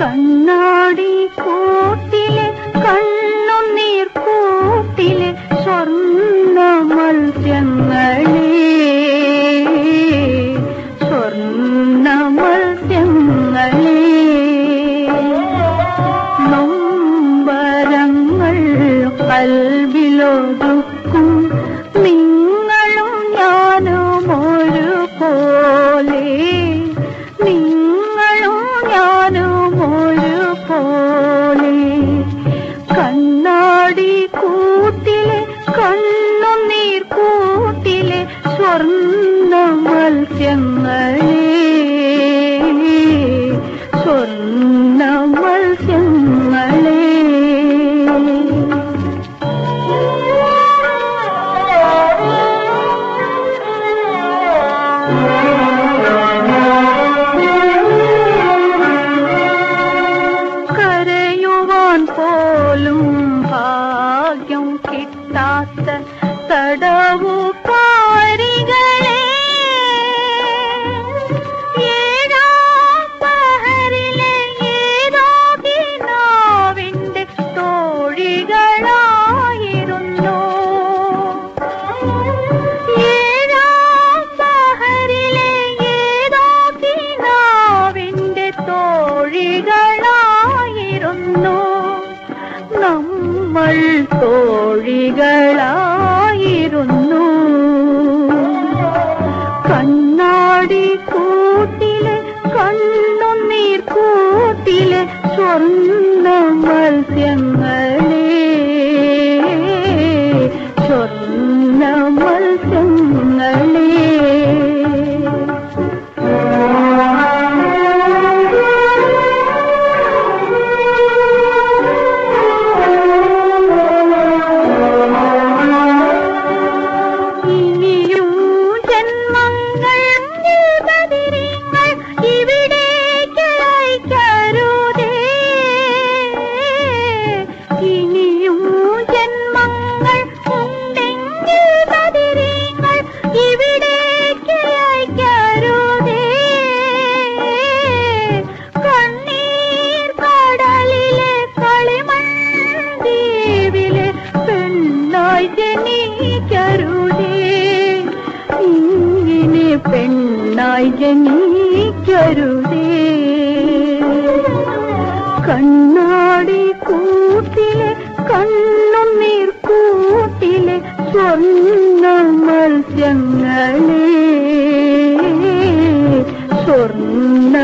கண்ணாடி போட்டி മത്സ്യങ്ങളെ സ്വർണ്ണ മത്സ്യങ്ങളെ കരയുവാൻ പോലും ഭാഗ്യം കിട്ടാത്ത തടവുകാരികളെ നമ്മൾ തോഴികളായിരുന്നു കണ്ണാടി കൂട്ടിലെ കണ്ണുനീർ കൂട്ടിലെ സ്വർണ മത്സ്യങ്ങളെ ഇങ്ങനെ പെണ്ണായി ജനിക്കരുതേ. കണ്ണാടി കൂട്ടിലെ കണ്ണുനീർ നീർക്കൂട്ടിലെ സ്വർണ മത്സ്യങ്ങളെ. സ്വർണ